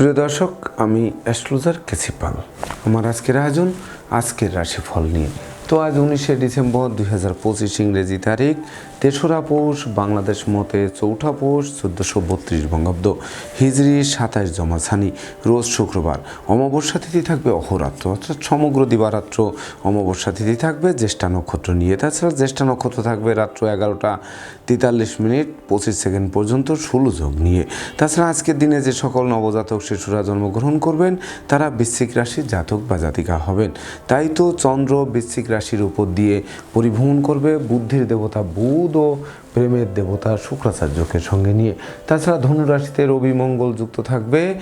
সুপ্রিয় দর্শক, আমি অ্যাস্ট্রোলজার কেসিপাল। আমার আজকের আয়োজন, আজকের রাশিফল নিয়ে। তো আজ উনিশে ডিসেম্বর দুই হাজার পঁচিশ ইংরেজি তারিখ তেসরা পৌষ, বাংলাদেশ মতে চৌঠা পৌষ, চোদ্দোশো বত্রিশ বঙ্গাব্দ। হিজড়ি সাতাশ জমাছানি, রোজ শুক্রবার। অমাবস্যা তিথি থাকবে অহরাত্র, অর্থাৎ সমগ্র দিবারাত্র অমাবস্যা তিথি থাকবে। জ্যেষ্ঠা নক্ষত্র নিয়ে, তাছাড়া জ্যেষ্ঠা নক্ষত্র থাকবে রাত্র এগারোটা তেতাল্লিশ মিনিট, পঁচিশ সেকেন্ড পর্যন্ত ষোলো যোগ নিয়ে। তাছাড়া আজকের দিনে যে সকল নবজাতক শিশুরা জন্মগ্রহণ করবেন, তারা বৃশ্চিক রাশির জাতক বা জাতিকা হবেন। তাই তো চন্দ্র বৃশ্চিক রাশির উপর দিয়ে পরিভ্রমণ করবে। বুদ্ধির দেবতা বুধ ও প্রেমের দেবতা শুক্রাচার্যকে সঙ্গে নিয়ে। তাছাড়া ধনুরাশিতে রবি মঙ্গল যুক্ত থাকবে।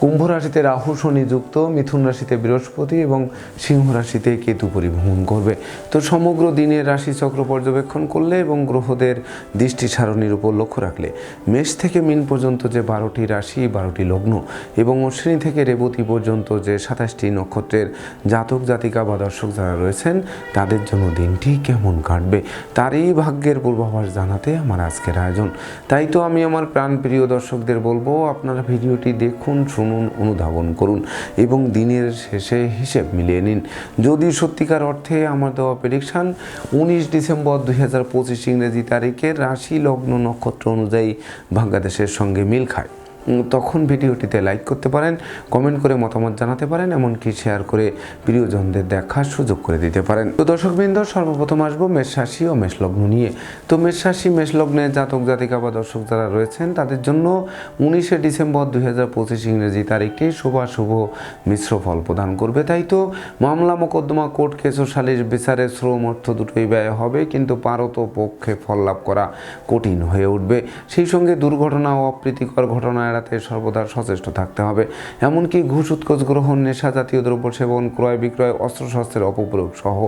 কুম্ভ রাশিতে রাহু, শনি যুক্ত, মিথুন রাশিতে বৃহস্পতি এবং সিংহ রাশিতে কেতু পরিভ্রমণ করবে। তো সমগ্র দিনের রাশিচক্র পর্যবেক্ষণ করলে এবং গ্রহদের দৃষ্টি সারণীর উপর লক্ষ্য রাখলে মেষ থেকে মিন পর্যন্ত যে বারোটি রাশি, বারোটি লগ্ন এবং অশ্বিনী থেকে রেবতী পর্যন্ত যে সাতাশটি নক্ষত্রের জাতক, জাতিকা বা দর্শক যারা রয়েছেন, তাদের জন্য দিনটি কেমন কাটবে তারই ভাগ্যের পূর্বাভাস জানাতে আমার আজকের আয়োজন। তাই তো আমি আমার প্রাণপ্রিয় দর্শকদের বলব, আপনারা ভিডিওটি দেখুন শুনুন অনুধাবন করুন এবং দিনের শেষে হিসেব মিলিয়ে নিন। যদি সত্যিকার অর্থে আমার দেওয়া প্রেডিকশান উনিশ ডিসেম্বর দুই হাজার পঁচিশ ইংরেজি তারিখে রাশি, লগ্ন, নক্ষত্র অনুযায়ী বাংলাদেশের সঙ্গে মিল খায়। তখন ভিডিওটিতে লাইক করতে পারেন কমেন্ট করে মতামত জানাতে পারেন, এমনকি শেয়ার করে প্রিয়জনদের দেখার সুযোগ করে দিতে পারেন। তো দর্শকবৃন্দ, সর্বপ্রথম আসব মেষ রাশি ও মেষলগ্ন নিয়ে। তো মেষ রাশি, মেষ জাতক, জাতিকা বা দর্শক যারা রয়েছেন, তাদের জন্য উনিশে ডিসেম্বর দুই হাজার পঁচিশ ইংরেজি তারিখটি শুভাশুভ মিশ্র ফল প্রদান করবে, তাই তো? মামলা, মোকদ্দমা, কোর্ট কেস ও সালিশ বিচারে শ্রম অর্থ দুটোই ব্যয় হবে, কিন্তু পারত পক্ষে ফল লাভ করা কঠিন হয়ে উঠবে। সেই সঙ্গে দুর্ঘটনা ও অপ্রীতিকর ঘটনা এড়াতে সর্বদা সচেষ্ট থাকতে হবে। এমনকি ঘুষ, উৎকোচ, গ্রহণ, নেশা জাতীয় দ্রব্য সেবন, ক্রয় বিক্রয়, অস্ত্রশস্ত্রের অপপ্রয়োগ সহ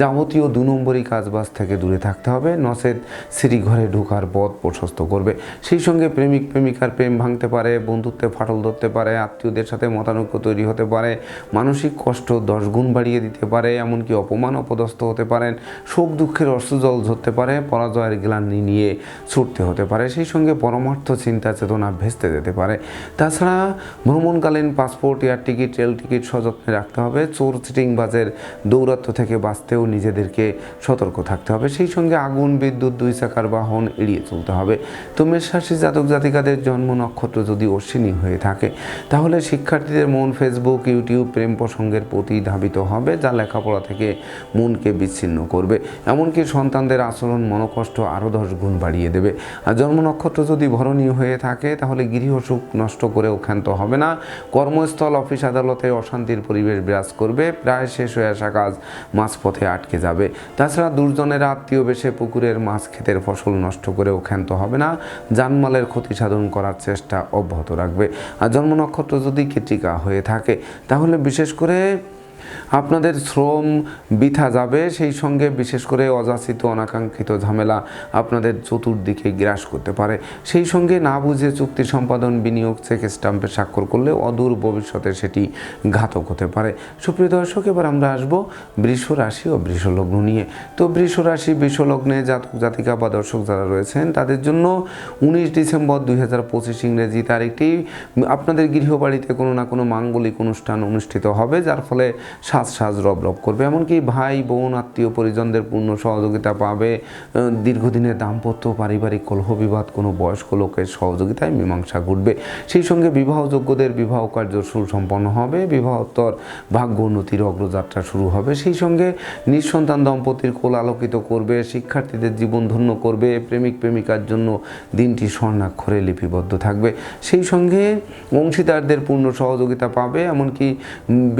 যাবতীয় দু নম্বরই কাজবাজ থেকে দূরে থাকতে হবে। নচেত সিঁড়ি ঘরে ঢোকার পথ প্রশস্ত করবে। সেই সঙ্গে প্রেমিক, প্রেমিকার প্রেম ভাঙতে পারে, বন্ধুত্বে ফাটল ধরতে পারে, আত্মীয়দের সাথে মতানৈক্য তৈরি হতে পারে, মানসিক কষ্ট দশ গুণ বাড়িয়ে দিতে পারে, এমনকি অপমান অপদস্থ হতে পারেন, শোক দুঃখের অশ্রুজল ঝরতে পারে, পরাজয়ের গ্লানি নিয়ে ছুটতে হতে পারে। সেই সঙ্গে পরমার্থ, চিন্তা, চেতনা ভেস্তে যেতে পারে। তাছাড়া ভ্রমণকালীন passport, air ticket, rail ticket সযত্নে রাখতে হবে। চোর চিটিংবাজের দৌরাত্ম থেকে বাঁচতেও নিজেদেরকে সতর্ক থাকতে হবে। সেই সঙ্গে আগুন, বিদ্যুৎ, দুই চাকার বাহন এড়িয়ে চলতে হবে। তো মেষরাশি জাতক জাতিকাদের জন্ম নক্ষত্র যদি অশ্বিনী হয়ে থাকে, তাহলে শিক্ষার্থীদের মন ফেসবুক ইউটিউব প্রেম প্রসঙ্গের প্রতি ধাবিত হবে, যা লেখাপড়া থেকে মনকে বিচ্ছিন্ন করবে। এমনকি সন্তানদের আচরণ, মনোকষ্ট আরও দশ গুণ বাড়িয়ে দেবে। আর জন্ম নক্ষত্র যদি ভরণীয় হয়ে থাকে, তাহলে গৃহ সুখ নষ্ট করেও ক্ষান্ত হবে না। কর্মস্থল, অফিস, আদালতে অশান্তির পরিবেশ বিরাজ করবে। প্রায় শেষ হয়ে আসা কাজ মাঝপথে আটকে যাবে। তাছাড়া দুর্জনের আত্মীয় বেশে পুকুরের মাছ ক্ষেতের ফসল নষ্ট করেও ক্ষান্ত হবে না। জানমালের ক্ষতি সাধন করার চেষ্টা অব্যাহত রাখবে। আর জন্ম নক্ষত্র যদি কেটিকা হয়ে থাকে, তাহলে বিশেষ করে আপনাদের শ্রম বৃথা যাবে, সেই সঙ্গে বিশেষ করে অযাচিত, অনাকাঙ্ক্ষিত ঝামেলা আপনাদের চতুর্দিকে গ্রাস করতে পারে। সেই সঙ্গে না বুঝে চুক্তি সম্পাদন, বিনিয়োগ, চেক স্টাম্পে স্বাক্ষর করলে অদূর ভবিষ্যতে সেটি ঘাতক হতে পারে। সুপ্রিয় দর্শক, এবার আমরা আসব বৃষ রাশি ও বৃষলগ্ন নিয়ে। তো বৃষ রাশি, বৃষ লগ্নে জাতক, জাতিকা বা দর্শক যারা রয়েছেন, তাদের জন্য উনিশ ডিসেম্বর দুই হাজার পঁচিশ ইংরেজি তারিখটি, আপনাদের গৃহবাড়িতে কোনো না কোনো মাঙ্গলিক অনুষ্ঠান অনুষ্ঠিত হবে, যার ফলে সাজ সাজ রব রব করবে। এমনকি ভাই, বোন, আত্মীয়, পরিজনদের পূর্ণ সহযোগিতা পাবে। দীর্ঘদিনের দাম্পত্য, পারিবারিক কলহ বিবাদ কোনো বয়স্ক লোকের সহযোগিতায় মীমাংসা ঘটবে। সেই সঙ্গে বিবাহযোগ্যদের বিবাহ কার্য সুসম্পন্ন হবে। বিবাহোত্তর ভাগ্য উন্নতির অগ্রযাত্রা শুরু হবে। সেই সঙ্গে নিঃসন্তান দম্পতির কোল আলোকিত করবে। শিক্ষার্থীদের জীবন ধন্য করবে। প্রেমিক, প্রেমিকার জন্য দিনটি স্বর্ণাক্ষরে লিপিবদ্ধ থাকবে। সেই সঙ্গে অংশীদারদের পূর্ণ সহযোগিতা পাবে। এমনকি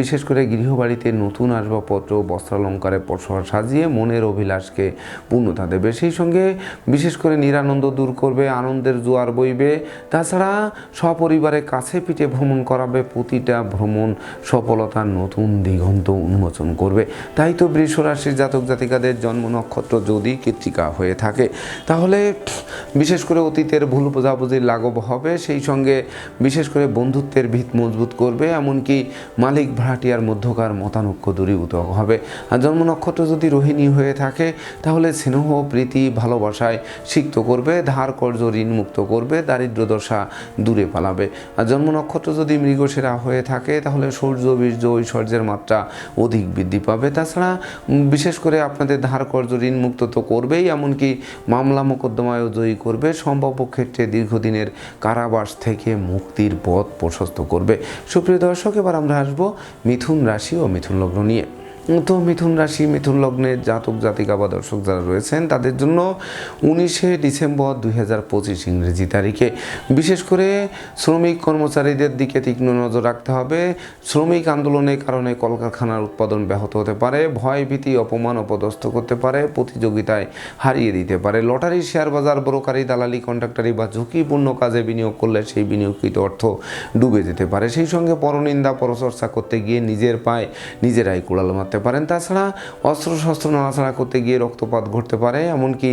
বিশেষ করে গৃহবাড়িতে নতুন আসবাবপত্র, বস্ত্রালঙ্কারে পসর সাজিয়ে মনের অভিলাষকে পূর্ণতা দেবে। সেই সঙ্গে বিশেষ করে নিরানন্দ দূর করবে, আনন্দের জোয়ার বইবে। তাছাড়া সপরিবারে কাছে পিঠে ভ্রমণ করাবে, প্রতিটা ভ্রমণ সফলতার নতুন দিগন্ত উন্মোচন করবে। তাই তো বৃষ রাশির জাতক জাতিকাদের জন্ম নক্ষত্র যদি কৃত্তিকা হয়ে থাকে, তাহলে বিশেষ করে অতীতের ভুল বোঝাবুঝির লাঘব হবে। সেই সঙ্গে বিশেষ করে বন্ধুত্বের ভিত মজবুত করবে। এমনকি মালিক ভাড়াটিয়ার মধ্যকার মতানৈক্য মতানৈক্য দূরীভূত হবে। আর জন্ম নক্ষত্র যদি রোহিণী হয়ে থাকে, তাহলে স্নেহ, প্রীতি, ভালোবাসায় সিক্ত করবে, ধার কর্য ঋণ মুক্ত করবে, দারিদ্র দশা দূরে পালাবে। আর জন্ম নক্ষত্র যদি মৃগশিরা হয়ে থাকে, তাহলে সূর্য, বীর্য, ঐশ্বর্যের মাত্রা অধিক বৃদ্ধি পাবে। তাছাড়া বিশেষ করে আপনাদের ধার কর্য ঋণ মুক্ত তো করবেই, এমনকি মামলা মোকদ্দমায়ও জয়ী করবে। সম্ভাব্য ক্ষেত্রে দীর্ঘদিনের কারাবাস থেকে মুক্তির পথ প্রশস্ত করবে। সুপ্রিয় দর্শক, এবার আমরা আসব মিথুন রাশি ও মিথুন লগ্ন নিয়ে তো মিথুন রাশি, মিথুন লগ্নের জাতক, জাতিকা বা দর্শক যারা রয়েছেন, তাদের জন্য উনিশে ডিসেম্বর দুই হাজার পঁচিশ ইংরেজি তারিখে। বিশেষ করে শ্রমিক কর্মচারীদের দিকে তীক্ষ্ণ নজর রাখতে হবে। শ্রমিক আন্দোলনের কারণে কলকারখানার উৎপাদন ব্যাহত হতে পারে, ভয়, ভীতি, অপমান অপদস্থ করতে পারে, প্রতিযোগিতায় হারিয়ে দিতে পারে। লটারি শেয়ার বাজার, ব্রোকারি, দালালি, কন্ট্রাক্টারি বা ঝুঁকিপূর্ণ কাজে বিনিয়োগ করলে সেই বিনিয়োগকৃত অর্থ ডুবে যেতে পারে। সেই সঙ্গে পরনিন্দা, পরচর্চা করতে গিয়ে নিজের পায়ে নিজেরাই কুড়াল মারতে পারেন। তাছাড়া অস্ত্র শস্ত্র নাড়াচাড়া করতে গিয়ে রক্তপাত ঘটতে পারে, এমনকি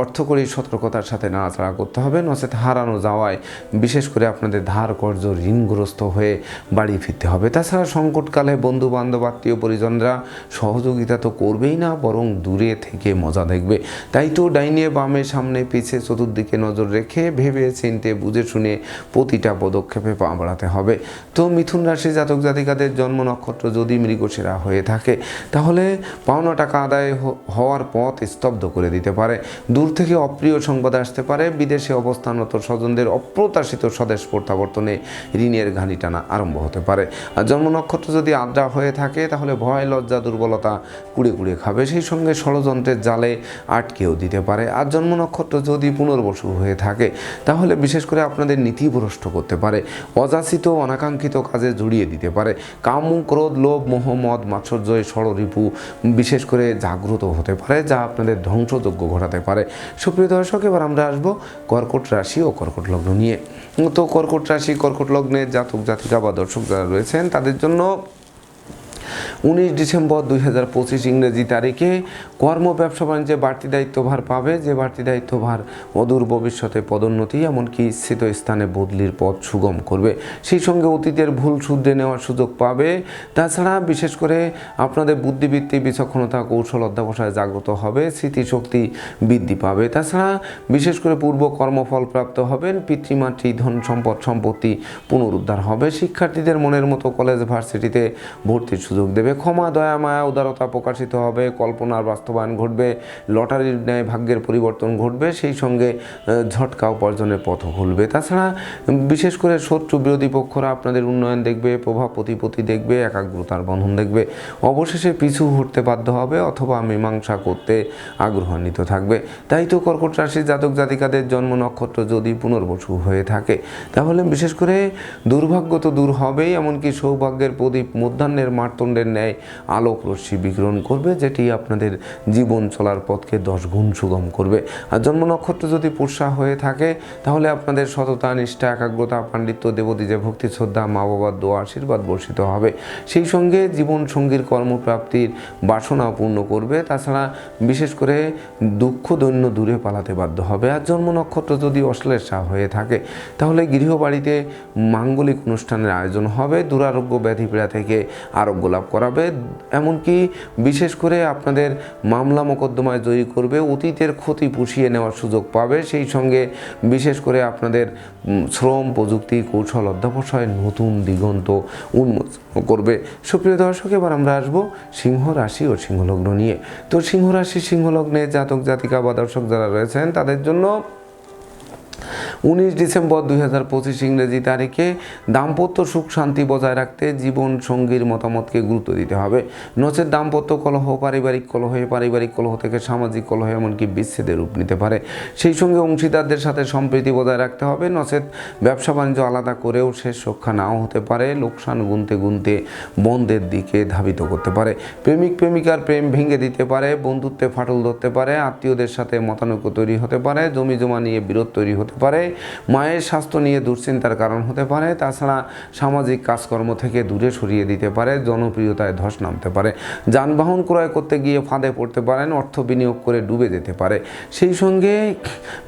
অর্থকরী সতর্কতার সাথে নাড়াচাড়া করতে হবে। নচেত হারানো যাওয়ায় বিশেষ করে আপনাদের ধার কর্য ঋণগ্রস্ত হয়ে বাড়ি ফিরতে হবে। তাছাড়া সংকটকালে বন্ধু বান্ধব আত্মীয় পরিজনরা সহযোগিতা তো করবেই না, বরং দূরে থেকে মজা দেখবে। তাই তো ডাইনে বামে সামনে পিছে চতুর্দিকে নজর রেখে ভেবে চিনতে, বুঝে শুনে প্রতিটা পদক্ষেপে পা বাড়াতে হবে। তো মিথুন রাশি জাতক জাতিকাদের জন্ম নক্ষত্র যদি মৃগশিরা হয়ে থাকে তাহলে পাওনা টাকা আদায় হওয়ার পথ স্তব্ধ করে দিতে পারে। দূর থেকে অপ্রিয় সংবাদ আসতে পারে। বিদেশে অবস্থানরত স্বজনদের অপ্রত্যাশিত স্বদেশ প্রত্যাবর্তনে ঋণের ঘানি টানা আরম্ভ হতে পারে। আর জন্ম নক্ষত্র যদি আদ্রা হয়ে থাকে, তাহলে ভয়, লজ্জা, দুর্বলতা কুড়ে কুড়ে খাবে। সেই সঙ্গে ষড়যন্ত্রের জালে আটকেও দিতে পারে। আর জন্ম নক্ষত্র যদি পুনর্বসু হয়ে থাকে, তাহলে বিশেষ করে আপনাদের নীতিভ্রষ্ট করতে পারে। অযাচিত অনাকাঙ্ক্ষিত কাজে জড়িয়ে দিতে পারে। কাম ক্রোধ, লোভ, মোহ, মদ মাৎসর্যয় ষড়রিপু বিশেষ করে জাগ্রত হতে পারে, যা আপনাদের ধ্বংসযোগ্য ঘটাতে পারে। সুপ্রিয় দর্শক, এবার আমরা আসব কর্কট রাশি ও কর্কট লগ্ন নিয়ে। তো কর্কট রাশি, কর্কট লগ্নের জাতক জাতিকা বা দর্শক যারা রয়েছেন, তাদের জন্য উনিশ ডিসেম্বর দুই হাজার পঁচিশ ইংরেজি তারিখে কর্ম ব্যবসা বাণিজ্যে বাড়তি দায়িত্বভার পাবে। যে বাড়তি দায়িত্বভার অদূর ভবিষ্যতে পদোন্নতি, এমনকি স্থিত স্থানে বদলির পথ সুগম করবে। সেই সঙ্গে অতীতের ভুল শুধরে নেওয়ার সুযোগ পাবে। তাছাড়া বিশেষ করে আপনাদের বুদ্ধিবৃত্তি, বিচক্ষণতা, কৌশল অধ্যাবসায় জাগ্রত হবে, স্মৃতিশক্তি বৃদ্ধি পাবে। তাছাড়া বিশেষ করে পূর্ব কর্মফল প্রাপ্ত হবেন, পিতৃমাতৃ ধন সম্পদ সম্পত্তি পুনরুদ্ধার হবে। শিক্ষার্থীদের মনের মতো কলেজ, ভার্সিটিতে ভর্তির সুযোগ দেবে। ক্ষমা, দয়া, মায়া, উদারতা প্রকাশিত হবে, কল্পনার বাস্তবায়ন ঘটবে, লটারির ন্যায় ভাগ্যের পরিবর্তন ঘটবে, সেই সঙ্গে ঝটকা উপার্জনের পথ খুলবে। তাছাড়া বিশেষ করে শত্রু বিরোধী পক্ষরা আপনাদের উন্নয়ন দেখবে, প্রভাব প্রতিপত্তি দেখবে, একাগ্রতার বন্ধন দেখবে। অবশেষে পিছু হটতে বাধ্য হবে অথবা মীমাংসা করতে আগ্রহান্বিত থাকবে। তাই তো কর্কট রাশির জাতক জাতিকাদের জন্ম নক্ষত্র যদি পুনর্বসু হয়ে থাকে, তাহলে বিশেষ করে দুর্ভাগ্য তো দূর হবেই, এমনকি সৌভাগ্যের প্রদীপ মধ্যাহ্নের মারতণ্ডের ন্যায় আলোক রশ্মি বিকিরণ করবে, যেটি আপনাদের জীবন চলার পথকে দশ গুণ সুগম করবে। আর জন্ম নক্ষত্র যদি পুষা হয়ে থাকে, তাহলে আপনাদের সততা, নিষ্ঠা, একাগ্রতা, পাণ্ডিত্য দেবতী যে ভক্তি, শ্রদ্ধা, মা বাবার দোয়া, আশীর্বাদ বর্ষিত হবে। সেই সঙ্গে জীবন সঙ্গীর কর্মপ্রাপ্তির বাসনা পূর্ণ করবে। তাছাড়া বিশেষ করে দুঃখ দৈন্য দূরে পালাতে বাধ্য হবে। আর জন্ম নক্ষত্র যদি অশ্লেষা হয়ে থাকে, তাহলে গৃহবাড়িতে মাঙ্গলিক অনুষ্ঠানের আয়োজন হবে। দুরারোগ্য ব্যাধি পীড়া থেকে আরোগ্য লাভ করাবে, এমনকি বিশেষ করে আপনাদের মামলা মোকদ্দমায় জয়ী করবে, অতীতের ক্ষতি পুষিয়ে নেওয়ার সুযোগ পাবে। সেই সঙ্গে বিশেষ করে আপনাদের শ্রম, প্রযুক্তি, কৌশল অধ্যাবসায় নতুন দিগন্ত উন্মোচন করবে। সুপ্রিয় দর্শক, এবার আমরা আসব সিংহ রাশি ও সিংহলগ্ন নিয়ে। তো সিংহ রাশি, সিংহলগ্নে জাতক জাতিকা বা দর্শক যারা রয়েছেন, তাদের জন্য উনিশ ডিসেম্বর দুই হাজার পঁচিশ ইংরেজি তারিখে দাম্পত্য সুখ শান্তি বজায় রাখতে জীবন সঙ্গীর মতামতকে গুরুত্ব দিতে হবে। নচের দাম্পত্য কলহ, পারিবারিক কলহে পারিবারিক কলহ থেকে সামাজিক কলহ এমনকি বিচ্ছেদের রূপ নিতে পারে। সেই সঙ্গে অংশীদারদের সাথে সম্প্রীতি বজায় রাখতে হবে। নচেত ব্যবসা বাণিজ্য আলাদা করেও শেষ রক্ষা নাও হতে পারে। লোকসান গুনতে গুনতে বন্ধের দিকে ধাবিত করতে পারে। প্রেমিক প্রেমিকার প্রেম ভেঙে দিতে পারে, বন্ধুত্বে ফাটল ধরতে পারে, আত্মীয়দের সাথে মতানৈক্য তৈরি হতে পারে, জমি জমা নিয়ে বিরোধ তৈরি হতে পারে, মায়ের স্বাস্থ্য নিয়ে দুশ্চিন্তার কারণ হতে পারে, তাছাড়া সামাজিক কাজকর্ম থেকে দূরে সরিয়ে দিতে পারে, জনপ্রিয়তায় ধস নামতে পারে। যানবাহন ক্রয় করতে গিয়ে ফাঁদে পড়তে পারেন, অর্থ বিনিয়োগ করে ডুবে যেতে পারে। সেই সঙ্গে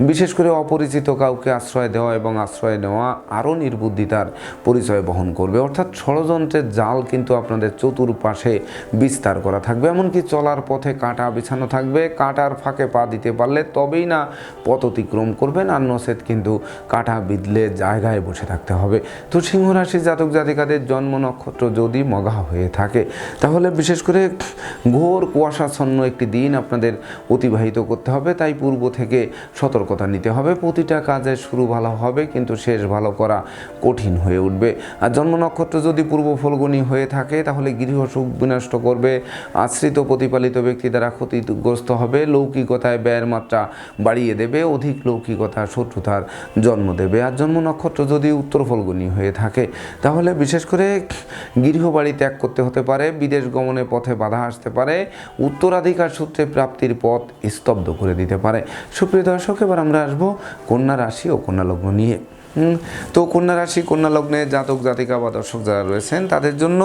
বিশেষ করে অপরিচিত কাউকে আশ্রয় দেওয়া এবং আশ্রয় নেওয়া আরও নির্বুদ্ধিতার পরিচয় বহন করবে। অর্থাৎ ষড়যন্ত্রের জাল কিন্তু আপনাদের চতুর্পাশে বিস্তার করা থাকবে। এমনকি চলার পথে কাঁটা বিছানো থাকবে। কাঁটার ফাঁকে পা দিতে পারলে তবেই না পথ অতিক্রম করবেন, আর নসেদ কিন্তু কাঁটা বিদলে জায়গায় বসে থাকতে হবে। তো সিংহ রাশি জাতক জাতিকাদের জন্ম নক্ষত্র যদি মগা হয়ে থাকে, তাহলে বিশেষ করে ঘোর কুয়াশাচ্ছন্ন একটি দিন আপনাদের অতিবাহিত করতে হবে। তাই পূর্ব থেকে সতর্কতা নিতে হবে। প্রতিটা কাজের শুরু ভালো হবে, কিন্তু শেষ ভালো করা কঠিন হয়ে উঠবে। আর জন্ম নক্ষত্র যদি পূর্ব ফলগুনি হয়ে থাকে, তাহলে গৃহ সুখ বিনষ্ট করবে। আশ্রিত প্রতিপালিত ব্যক্তি দ্বারা ক্ষতিগ্রস্ত হবে। লৌকিকতায় ব্যয়ের মাত্রা বাড়িয়ে দেবে। অধিক লৌকিকতা শত্রুতার জন্ম দেবে। আর জন্ম নক্ষত্র যদি উত্তর ফলগুনি হয়ে থাকে, তাহলে বিশেষ করে গৃহবাড়ি ত্যাগ করতে হতে পারে, বিদেশ গমনের পথে বাধা আসতে পারে, উত্তরাধিকার সূত্রে প্রাপ্তির পথ স্তব্ধ করে দিতে পারে। সুপ্রিয় দর্শক, এবার আমরা আসব কন্যা রাশি ও কন্যা লগ্ন নিয়ে। তো কন্যা রাশি, কন্যা লগ্নে জাতক জাতিকা বা দর্শক যারা রয়েছেন, তাদের জন্য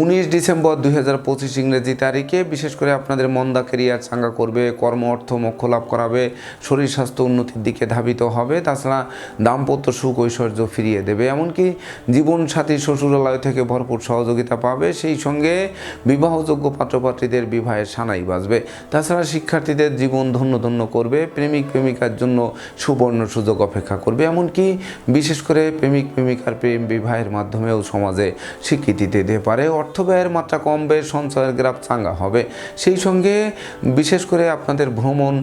উনিশ ডিসেম্বর দুই হাজার পঁচিশ ইংরেজি তারিখে বিশেষ করে আপনাদের মন্দা কেরিয়ার চাঙ্গা করবে, কর্ম, অর্থ মোক্ষ লাভ করাবে, শরীর স্বাস্থ্য উন্নতির দিকে ধাবিত হবে, তাছাড়া দাম্পত্য সুখ ঐশ্বর্য ফিরিয়ে দেবে। এমনকি জীবনসাথী শ্বশুরালয় থেকে ভরপুর সহযোগিতা পাবে, সেই সঙ্গে বিবাহযোগ্য পাত্রপাত্রীদের বিবাহের সানাই বাজবে। তাছাড়া শিক্ষার্থীদের জীবন ধন্য ধন্য করবে, প্রেমিক প্রেমিকার জন্য সুবর্ণ সুযোগ অপেক্ষা করবে। এমনকি বিশেষ করে প্রেমিক প্রেমিকার প্রেম বিবাহের মাধ্যমেও সমাজে স্বীকৃতি দিতে পারে। অর্থ ব্যয়ের মাত্রা কমবে, সঞ্চয়ের গ্রাফ চাঙ্গা হবে। সেই সঙ্গে বিশেষ করে আপনাদের ভ্রমণ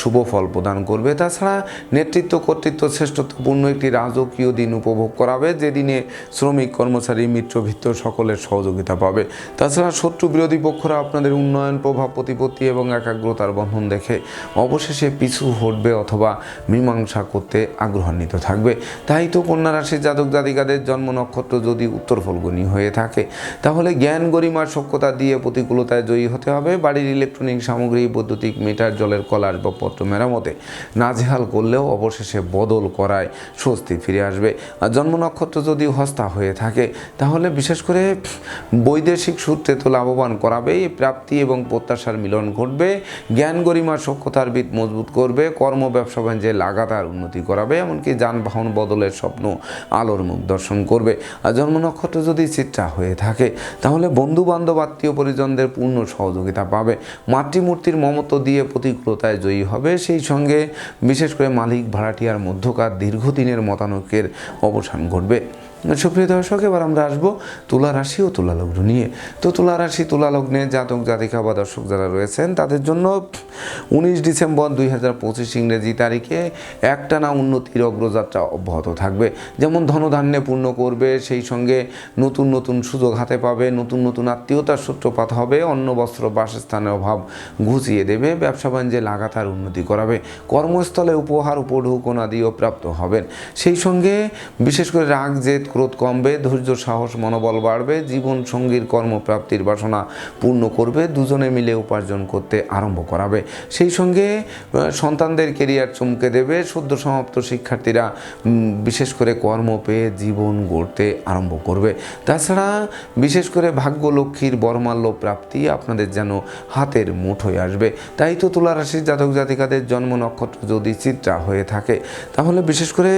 শুভ ফল প্রদান করবে। তাছাড়া নেতৃত্ব কর্তৃত্ব শ্রেষ্ঠত্বপূর্ণ একটি রাজকীয় দিন উপভোগ করাবে যেদিনে শ্রমিক, কর্মচারী মিত্রভিত্ত সকলের সহযোগিতা পাবে। তাছাড়া শত্রু বিরোধী পক্ষরা আপনাদের উন্নয়ন, প্রভাব, প্রতিপত্তি এবং একাগ্রতার বন্ধন দেখে অবশেষে পিছু হটবে অথবা মীমাংসা করতে আগ্রহান্বিত থাকবে। তাই তো কন্যা রাশির জাতক জাতিকাদের জন্ম নক্ষত্র যদি উত্তর ফলগুনি হয়ে থাকে তাহলে জ্ঞান গরিমার সক্ষতা দিয়ে প্রতিকূলতায় জয়ী হতে হবে। বাড়ির ইলেকট্রনিক সামগ্রী, বৈদ্যুতিক মিটার জলের কলা আসবাবপত্র মেরামতে নাজেহাল করলেও অবশেষে বদল করায় স্বস্তি ফিরে আসবে। আর জন্ম নক্ষত্র যদি হস্তা হয়ে থাকে, তাহলে বিশেষ করে বৈদেশিক সূত্রে তো লাভবান করাবে প্রাপ্তি এবং প্রত্যাশার মিলন ঘটবে, জ্ঞান গরিমার সক্ষতার বিদ মজবুত করবে, কর্ম, ব্যবসা বাণিজ্যে লাগাতার উন্নতি করাবে, এমনকি যানবাহন বদলের স্বপ্ন আলোর মুখ দর্শন করবে। আর জন্ম নক্ষত্র যদি চিত্রা হয়ে থাকে তাহলে বন্ধু বান্ধব আত্মীয় পরিজনদের পূর্ণ সহযোগিতা পাবে। মাতৃমূর্তির মমত্ব দিয়ে প্রতিকূলতায় জয়ী হবে। সেই সঙ্গে বিশেষ করে মালিক ভাড়াটিয়ার মধ্যকার দীর্ঘদিনের মতানৈক্যের অবসান ঘটবে। সুপ্রিয় দর্শক, এবার আমরা আসব তুলা রাশি ও তুলা লগ্ন নিয়ে। তো তুলা রাশি, তুলা লগ্নে জাতক, জাতিকা বা দর্শক যারা রয়েছেন, তাদের জন্য উনিশ ডিসেম্বর দুই হাজার পঁচিশ ইংরেজি তারিখে একটানা উন্নতির অগ্রযাত্রা অব্যাহত থাকবে। যেমন ধনধান্যে পূর্ণ করবে, সেই সঙ্গে নতুন নতুন সুযোগ হাতে পাবে, নতুন নতুন আত্মীয়তার সূত্রপাত হবে, অন্ন, বস্ত্র, বাসস্থানের অভাব ঘুচিয়ে দেবে, ব্যবসা বাণিজ্যে লাগাতার উন্নতি করাবে, কর্মস্থলে উপহার, উপঢৌকন আদিও প্রাপ্ত হবেন। সেই সঙ্গে বিশেষ করে রাগ, জেদ ক্রোধ কমবে, ধৈর্য, সাহস, মনোবল বাড়বে, জীবন সঙ্গীর কর্মপ্রাপ্তির বাসনা পূর্ণ করবে, দুজনে মিলে উপার্জন করতে আরম্ভ করাবে। সেই সঙ্গে সন্তানদের কেরিয়ার চমকে দেবে, সদ্য সমাপ্ত শিক্ষার্থীরা বিশেষ করে কর্ম পেয়ে জীবন গড়তে আরম্ভ করবে। তাছাড়া, বিশেষ করে ভাগ্য লক্ষ্মীর বরমাল্য প্রাপ্তি আপনাদের যেন হাতের মুঠোয় আসবে। তাই তো তুলা রাশির জাতক জাতিকাদের জন্ম নক্ষত্র যদি চিত্রা হয়ে থাকে, তাহলে বিশেষ করে,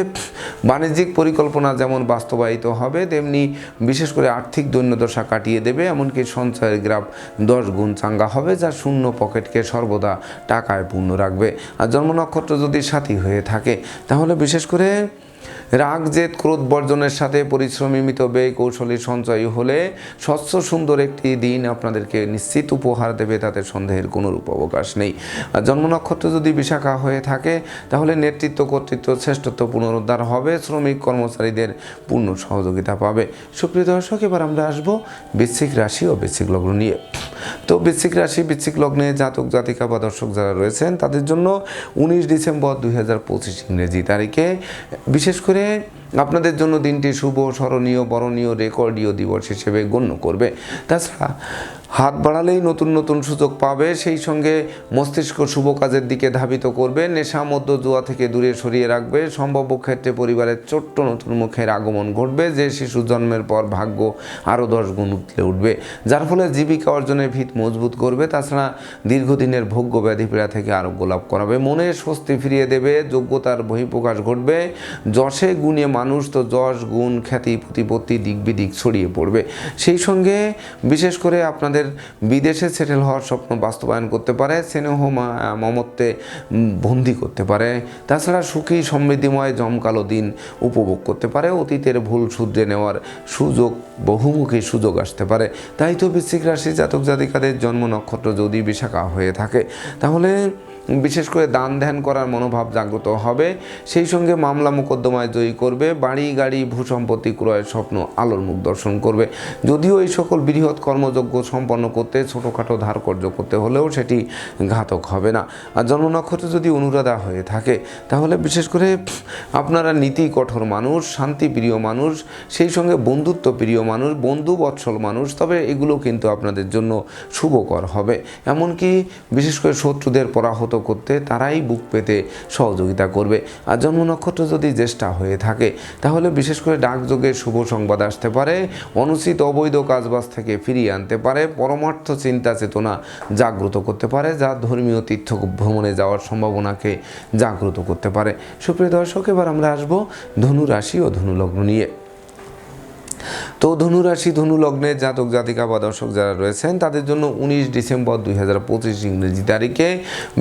বাণিজ্যিক পরিকল্পনা যেমন বাস্তবায়িত হবে, তেমনি বিশেষ করে আর্থিক দৈন্যদশা কাটিয়ে দেবে, এমনকি সঞ্চয়ের গ্রাফ দশ গুণ চাঙ্গা হবে, যা শূন্য পকেটকে সর্বদা টাকায় পূর্ণ রাখবে। আর জন্ম নক্ষত্র যদি সাথী হয়ে থাকে, তাহলে বিশেষ করে রাগ, জেদ, ক্রোধ বর্জনের সাথে পরিশ্রমিত ব্যয় কৌশলী সঞ্চয় হলে স্বচ্ছ, সুন্দর একটি দিন আপনাদেরকে নিশ্চিত উপহার দেবে, তাতে সন্দেহের কোনো রূপ অবকাশ নেই। আর জন্ম নক্ষত্র যদি বিশাখা হয়ে থাকে, তাহলে নেতৃত্ব, কর্তৃত্ব শ্রেষ্ঠত্ব পুনরুদ্ধার হবে, শ্রমিক, কর্মচারীদের পূর্ণ সহযোগিতা পাবে। সুপ্রিয় দর্শক, এবার আমরা আসব বৃশ্চিক রাশি ও বৃশ্চিক লগ্ন নিয়ে। তো বৃশ্চিক রাশি, বৃশ্চিক লগ্নে জাতক, জাতিকা বা দর্শক যারা রয়েছেন, তাদের জন্য উনিশ ডিসেম্বর দুই হাজার পঁচিশ ইংরেজি তারিখে বিশেষ করে আপনাদের জন্য দিনটি শুভ স্মরণীয় বরণীয় রেকর্ডীয় দিবস হিসেবে গণ্য করবে। তাছাড়া হাত বাড়ালেই নতুন নতুন সুযোগ পাবে, সেই সঙ্গে মস্তিষ্ক শুভ কাজের দিকে ধাবিত করবে, নেশা মধ্য জুয়া থেকে দূরে সরিয়ে রাখবে, সম্ভাব্য ক্ষেত্রে পরিবারের ছোট্ট নতুন মুখের আগমন ঘটবে, যে শিশু জন্মের পর ভাগ্য আরও দশ গুণ উতলে উঠবে। যার ফলে জীবিকা অর্জনের ভিত মজবুত করবে, তাছাড়া দীর্ঘদিনের ভোগ্য ব্যাধি পীড়া থেকে আরোগ্য লাভ করাবে। মনে স্বস্তি ফিরিয়ে দেবে, যোগ্যতার বহিঃপ্রকাশ ঘটবে, যশে গুণে মানুষ তো যশ, গুণ, খ্যাতি, প্রতিপত্তি দিক বিদিক ছড়িয়ে পড়বে। সেই সঙ্গে বিশেষ করে আপনাদের বিদেশে সেটেল হওয়ার স্বপ্ন বাস্তবায়ন করতে পারে, স্নেহ মমত্বে বন্দি করতে পারে। তাছাড়া সুখী, সমৃদ্ধিময়, জমকালো দিন উপভোগ করতে পারে। অতীতের ভুল শুধরে নেওয়ার সুযোগ, বহুমুখী সুযোগ আসতে পারে। তাই তো বৃশ্চিক রাশি জাতক জাতিকাদের জন্ম নক্ষত্র যদি বিশাখা হয়ে থাকে, তাহলে বিশেষ করে দান ধ্যান করার মনোভাব জাগ্রত হবে। সেই সঙ্গে মামলা মোকদ্দমায় জয়ী করবে। বাড়ি, গাড়ি ভূসম্পত্তি ক্রয়ের স্বপ্ন আলোর মুখ দর্শন করবে। যদিও এই সকল বৃহৎ কর্মযজ্ঞ সম্পন্ন করতে ছোটোখাটো ধারকর্য করতে হলেও সেটি ঘাতক হবে না। আর জন্ম নক্ষত্র যদি অনুরাধা হয়ে থাকে, তাহলে বিশেষ করে আপনারা নীতি কঠোর মানুষ, শান্তি প্রিয় মানুষ, সেই সঙ্গে বন্ধুত্ব প্রিয় মানুষ, বন্ধু বৎসল মানুষ, তবে এগুলো কিন্তু আপনাদের জন্য শুভকর হবে। এমনকি বিশেষ করে শত্রুদের পরাহত করতে তারাই বুক পেতে সহযোগিতা করবে। আর জন্ম নক্ষত্র যদি জ্যেষ্ঠা হয়ে থাকে, তাহলে বিশেষ করে ডাকযোগে শুভ সংবাদ আসতে পারে, অনুচিত অবৈধ কাজবাজ থেকে ফিরিয়ে আনতে পারে, পরমার্থ চিন্তা চেতনা জাগ্রত করতে পারে, যা ধর্মীয় তীর্থ ভ্রমণে যাওয়ার সম্ভাবনাকে জাগ্রত করতে পারে। সুপ্রিয় দর্শক, এবার আমরা আসব ধনু রাশি ও ধনুলগ্ন নিয়ে। তো ধনুরাশি ধনু লগ্নের জাতক, জাতিকা বা দর্শক যারা রয়েছেন, তাদের জন্য উনিশ ডিসেম্বর দুই হাজার পঁচিশ ইংরেজি তারিখে।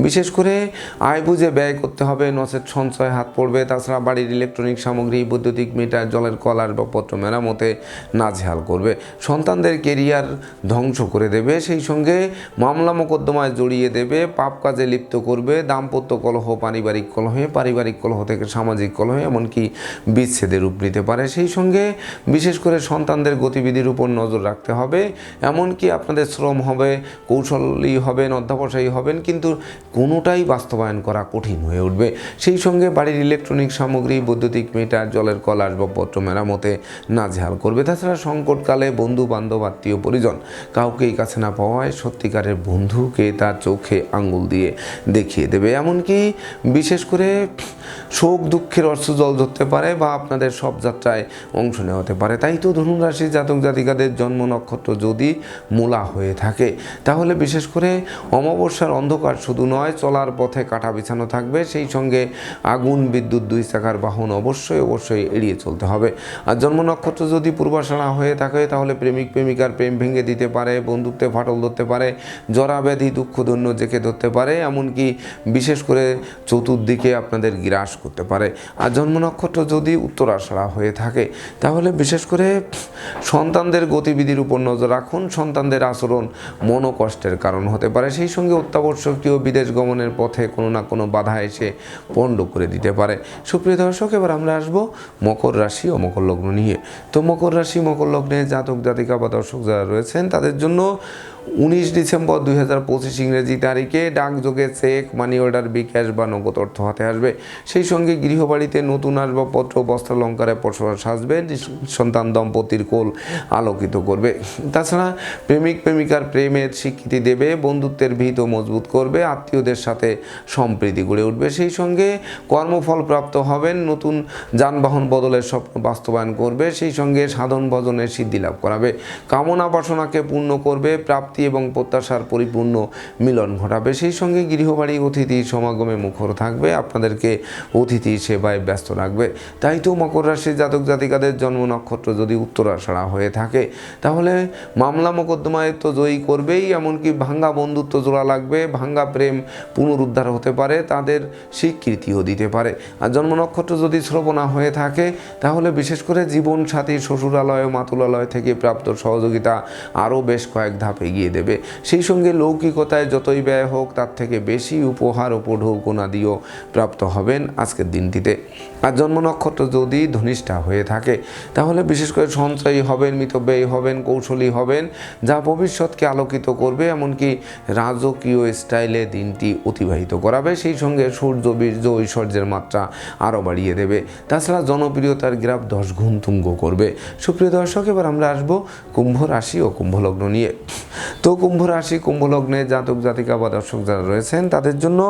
বিশেষ করে আয় বুঝে ব্যয় করতে হবে, নচেত সঞ্চয় হাত পড়বে। তাছাড়া বাড়ির ইলেকট্রনিক সামগ্রী, বৈদ্যুতিক মিটার, জলের কল, আসবাবপত্র মেরামতে নাজেহাল করবে। সন্তানদের কেরিয়ার ধ্বংস করে দেবে। সেই সঙ্গে মামলা মোকদ্দমায় জড়িয়ে দেবে, পাপ কাজে লিপ্ত করবে, দাম্পত্য কলহ, পারিবারিক কলহে, পারিবারিক কলহ থেকে সামাজিক কলহে, এমনকি বিচ্ছেদের রূপ নিতে পারে। সেই সঙ্গে বিশেষ করে সন্তানদের গতিবিধির উপর নজর রাখতে হবে। এমনকি আপনাদের শ্রম হবে, কৌশলী হবেন, অধ্যাবসায়ী হবেন, কিন্তু কোনোটাই বাস্তবায়ন করা কঠিন হয়ে উঠবে। সেই সঙ্গে বাড়ির ইলেকট্রনিক সামগ্রী, বৈদ্যুতিক মিটার, জলের কল, আসবাবপত্র মেরামতে নাজেহাল করবে। তাছাড়া সংকটকালে বন্ধু বান্ধব আত্মীয়, পরিজন কাউকেই কাছে না পাওয়ায় সত্যিকারের বন্ধুকে তার চোখে আঙুল দিয়ে দেখিয়ে দেবে। এমনকি বিশেষ করে শোক, দুঃখের অর্থ জল ধরতে পারে বা আপনাদের সব যাত্রায় অংশ নেওয়াতে পারে। তাই তো ধনুর রাশির জাতক জাতিকাদের জন্ম নক্ষত্র যদি মূলা হয়ে থাকে, তাহলে বিশেষ করে অমাবস্যার অন্ধকার শুধু নয়, চলার পথে কাটা বিছানো থাকবে। সেই সঙ্গে আগুন, বিদ্যুৎ, দুই চাকার বাহন অবশ্যই অবশ্যই এড়িয়ে চলতে হবে। আর জন্ম নক্ষত্র যদি পূর্বাশাড়া হয়ে থাকে, তাহলে প্রেমিক, প্রেমিকার প্রেম ভেঙে দিতে পারে, বন্ধুত্বে ফাটল ধরতে পারে, জরা ব্যাধি, দুঃখ, দৈন্য জেঁকে ধরতে পারে, এমনকি বিশেষ করে চতুর্দিকে আপনাদের গ্রাস করতে পারে। আর জন্ম নক্ষত্র যদি উত্তরাষাড়া হয়ে থাকে, তাহলে বিশেষ করে সন্তানদের গতিবিধির উপর নজর রাখুন, সন্তানদের আচরণ মনোকষ্টের কারণ হতে পারে। সেই সঙ্গে অত্যাবশ্যকীয় বিদেশ গমনের পথে কোনো না কোনো বাধা এসে পণ্ড করে দিতে পারে। সুপ্রিয় দর্শক, এবার আমরা আসব মকর রাশি ও মকর লগ্ন নিয়ে। তো মকর রাশি, মকর লগ্নে জাতক জাতিকা বা দর্শক যারা রয়েছেন, তাদের জন্য উনিশ ডিসেম্বর দুই হাজার পঁচিশ ইংরেজি তারিখে ডাকযোগে চেক মানি অর্ডার বিকাশ বা নগদ অর্থ হাতে আসবে। সেই সঙ্গে গৃহবাড়িতে নতুন আসবাবপত্র, বস্ত্রালঙ্কারে পসরা সাজবে, সন্তান দম্পতির কোল আলোকিত করবে। তাছাড়া প্রেমিক, প্রেমিকার প্রেমের স্বীকৃতি দেবে, বন্ধুত্বের ভিত মজবুত করবে, আত্মীয়দের সাথে সম্প্রীতি গড়ে উঠবে। সেই সঙ্গে কর্মফল প্রাপ্ত হবেন, নতুন যানবাহন বদলের স্বপ্ন বাস্তবায়ন করবে, সেই সঙ্গে সাধন ভজনের সিদ্ধি লাভ করাবে। কামনা বাসনাকে পূর্ণ করবে, প্রাপ্তি এবং প্রত্যাশার পরিপূর্ণ মিলন ঘটাবে। সেই সঙ্গে গৃহবাড়ি, অতিথি সমাগমে মুখর থাকবে, আপনাদেরকে অতিথি সেবায় ব্যস্ত রাখবে। তাই তো মকর রাশির জাতক জাতিকাদের জন্ম নক্ষত্র যদি উত্তরাষাড়া হয়ে থাকে, তাহলে মামলা মোকদ্দমায় তো জয়ী করবেই, এমনকি ভাঙ্গা বন্ধুত্ব জোড়া লাগবে, ভাঙ্গা প্রেম পুনরুদ্ধার হতে পারে, তাদের স্বীকৃতিও দিতে পারে। আর জন্ম নক্ষত্র যদি শ্রবণা হয়ে থাকে, তাহলে বিশেষ করে জীবন সাথী শ্বশুরালয়, মাতুলালয় থেকে প্রাপ্ত সহযোগিতা আরও বেশ কয়েক ধাপ এগিয়ে দিয়ে দেবে। সেই সঙ্গে লৌকিকতায় যতই ব্যয় হোক, তার থেকে বেশি উপহার ও দিয়েও প্রাপ্ত হবেন আজকের দিনটিতে। আর জন্ম নক্ষত্র যদি ধনিষ্ঠা হয়ে থাকে, তাহলে বিশেষ করে সঞ্চয়ী হবেন, মিতব্যয়ী হবেন, কৌশলী হবেন, যা ভবিষ্যৎকে আলোকিত করবে, এমনকি রাজকীয় স্টাইলে দিনটি অতিবাহিত করাবে, সেই সঙ্গে সূর্য, বীর্য, ঐশ্বর্যের মাত্রা আরও বাড়িয়ে দেবে। তাছাড়া জনপ্রিয়তার গ্রাফ দশ গুণ তুঙ্গ করবে। সুপ্রিয় দর্শক, এবার আমরা আসব কুম্ভ রাশি ও কুম্ভ লগ্ন নিয়ে। তো কুম্ভ রাশি, কুম্ভ লগ্নে জাতক, জাতিকা বা দর্শক যারা রয়েছেন, তাদের জন্য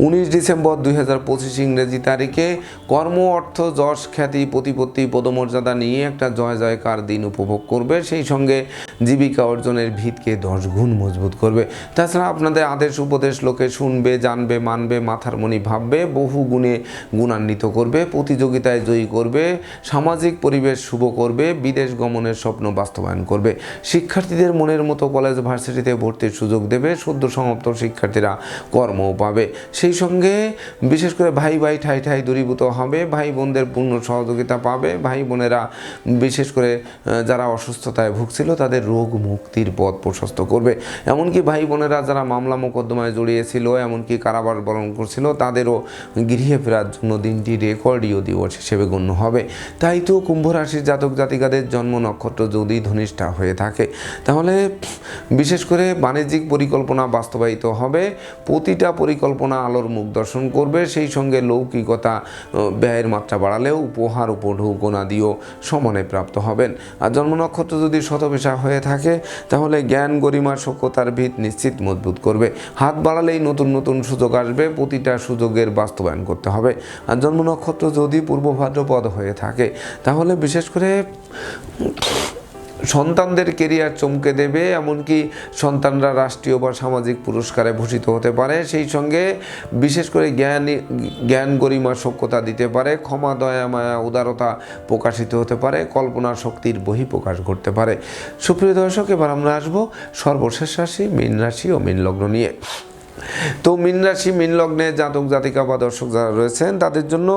উনিশ ডিসেম্বর দুই হাজার পঁচিশ ইংরেজি তারিখে কর্ম, অর্থ, যশ, খ্যাতি, প্রতিপত্তি, পদমর্যাদা নিয়ে একটা জয় জয়কার দিন উপভোগ করবে। সেই সঙ্গে জীবিকা অর্জনের ভিতকে দশ গুণ মজবুত করবে। তাছাড়া আপনাদের আদেশ, উপদেশ লোকে শুনবে, জানবে, মানবে, মাথার মনি ভাববে, বহু গুণে গুণান্বিত করবে, প্রতিযোগিতায় জয়ী করবে, সামাজিক পরিবেশ শুভ করবে, বিদেশ গমনের স্বপ্ন বাস্তবায়ন করবে। শিক্ষার্থীদের মনের মতো কলেজ, ভার্সিটিতে ভর্তির সুযোগ দেবে, সদ্য সমাপ্ত শিক্ষার্থীরা কর্মও পাবে। সেই সঙ্গে বিশেষ করে ভাই ভাই, ঠাই ঠাই দূরীভূত হবে, ভাই বোনদের পূর্ণ সহযোগিতা পাবে, ভাই বোনেরা বিশেষ করে যারা অসুস্থতায় ভুগছিল তাদের রোগ মুক্তির পথ প্রশস্ত করবে। এমনকি ভাই বোনেরা যারা মামলা মোকদ্দমায় জড়িয়েছিল, এমনকি কারাবার বরণ করছিল, তাদেরও গৃহে ফেরার জন্য দিনটি রেকর্ডীয় দিবস হিসেবে গণ্য হবে। তাই তো কুম্ভ রাশির জাতক জাতিকাদের জন্ম নক্ষত্র যদি ধনিষ্ঠা হয়ে থাকে, তাহলে বিশেষ করে বাণিজ্যিক পরিকল্পনা বাস্তবায়িত হবে। প্রতিটা পরিকল্পনা আলোর মুখ দর্শন করবে, সেই সঙ্গে লৌকিকতা ব্যয়ের মাত্রা বাড়ালেও উপহার উপঢৌকনা দিয়েও সমানে প্রাপ্ত হবেন। আর জন্ম নক্ষত্র যদি শতবেশা হয়ে থাকে, তাহলে জ্ঞান গরিমা সক্ষতার ভিত নিশ্চিত মজবুত করবে। হাত বাড়ালেই নতুন নতুন সুযোগ আসবে, প্রতিটা সুযোগের বাস্তবায়ন করতে হবে। আর জন্ম নক্ষত্র যদি পূর্ব ভাদ্রপদ হয়ে থাকে, তাহলে বিশেষ করে সন্তানদের কেরিয়ার চমকে দেবে, এমনকি সন্তানরা রাষ্ট্রীয় বা সামাজিক পুরস্কারে ভূষিত হতে পারে। সেই সঙ্গে বিশেষ করে জ্ঞান জ্ঞান গরিমা সক্ষতা দিতে পারে, ক্ষমা, দয়া, মায়া, উদারতা প্রকাশিত হতে পারে, কল্পনা শক্তির বহিঃপ্রকাশ ঘটতে পারে। সুপ্রিয় দর্শক, এবার আমরা আসব সর্বশেষ রাশি, মীন রাশি ও মীন লগ্ন নিয়ে। তো মীন রাশি, মীন লগ্নে জাতক, জাতিকা বা দর্শক যারা রয়েছেন, তাদের জন্য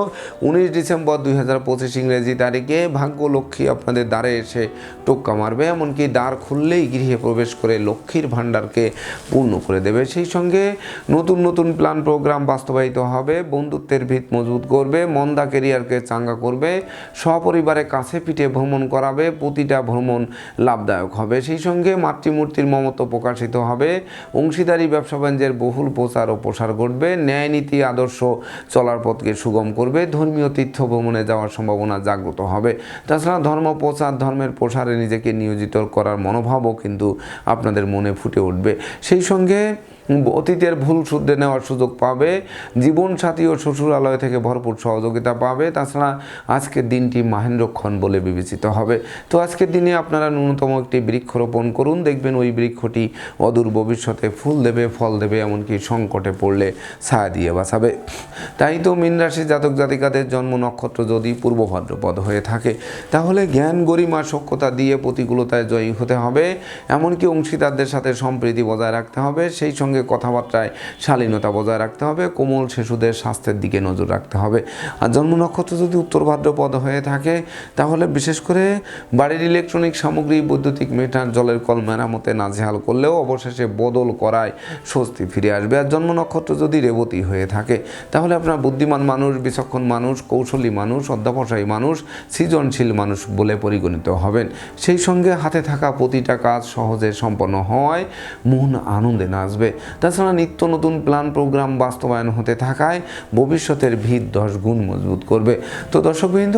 উনিশ ডিসেম্বর দুই হাজার পঁচিশ ইংরেজি তারিখে ভাগ্য লক্ষ্মী আপনাদের দ্বারে এসে টোক্কা মারবে। এমনকি দ্বার খুললেই গৃহে প্রবেশ করে লক্ষ্মীর ভাণ্ডারকে পূর্ণ করে দেবে। সেই সঙ্গে নতুন নতুন প্ল্যান প্রোগ্রাম বাস্তবায়িত হবে। বন্ধুত্বের ভিত মজবুত করবে। মন্দা কেরিয়ারকে চাঙ্গা করবে। সপরিবারে কাছে পিঠে ভ্রমণ করাবে। প্রতিটা ভ্রমণ লাভদায়ক হবে। সেই সঙ্গে মাতৃমূর্তির মমত্ব প্রকাশিত হবে। অংশীদারি, ব্যবসা বাণিজ্যের বহুল প্রচার ও প্রসার ঘটবে ন্যায় নীতি আদর্শ চলার পথকে সুগম করবে, ধর্মীয় তীর্থ ভ্রমণে যাওয়ার সম্ভাবনা জাগ্রত হবে। তাছাড়া ধর্ম, প্রচার, ধর্মের প্রসারে নিজেকে নিয়োজিত করার মনোভাবও কিন্তু আপনাদের মনে ফুটে উঠবে। সেই সঙ্গে অতীতের ভুল শুদ্ধে নেওয়ার সুযোগ পাবে জীবনসাথী ও শ্বশুরালয় থেকে ভরপুর সহযোগিতা পাবে। তাছাড়া আজকের দিনটি মাহেন্দ্রক্ষণ বলে বিবেচিত হবে। তো আজকের দিনে আপনারা ন্যূনতম একটি বৃক্ষ রোপণ করুন। দেখবেন ওই বৃক্ষটি অদূর ভবিষ্যতে ফুল দেবে, ফল দেবে, এমনকি সংকটে পড়লে ছায়া দিয়ে বাঁচাবে। তাই তো মীন রাশি জাতক জাতিকাদের জন্ম নক্ষত্র যদি পূর্ব ভাদ্রপদ হয়ে থাকে, তাহলে জ্ঞান, গরিমা সক্ষতা দিয়ে প্রতিকূলতায় জয়ী হতে হবে। এমনকি অংশীদারদের সাথে সম্প্রীতি বজায় রাখতে হবে। সেই সঙ্গে কথাবার্তায় শালীনতা বজায় রাখতে হবে, কোমল শিশুদের স্বাস্থ্যের দিকে নজর রাখতে হবে। আর জন্ম নক্ষত্র যদি উত্তর ভাদ্রপদ হয়ে থাকে, তাহলে বিশেষ করে বাড়ির ইলেকট্রনিক সামগ্রী, বৈদ্যুতিক মিটার জলের কল মেরামতে নাজেহাল করলেও অবশেষে বদল করায় স্বস্তি ফিরে আসবে। আর জন্ম নক্ষত্র যদি রেবতী হয়ে থাকে, তাহলে আপনার বুদ্ধিমান মানুষ, বিচক্ষণ মানুষ, কৌশলী মানুষ, অধ্যাবসায়ী মানুষ, সৃজনশীল মানুষ বলে পরিগণিত হবেন। সেই সঙ্গে হাতে থাকা প্রতিটা কাজ সহজে সম্পন্ন হওয়ায় মন আনন্দে নাচবে। তাছাড়া নিত্য নতুন প্ল্যান প্রোগ্রাম বাস্তবায়ন হতে থাকায় ভবিষ্যতের ভিত দশ গুণ মজবুত করবে। তো দর্শকবৃন্দ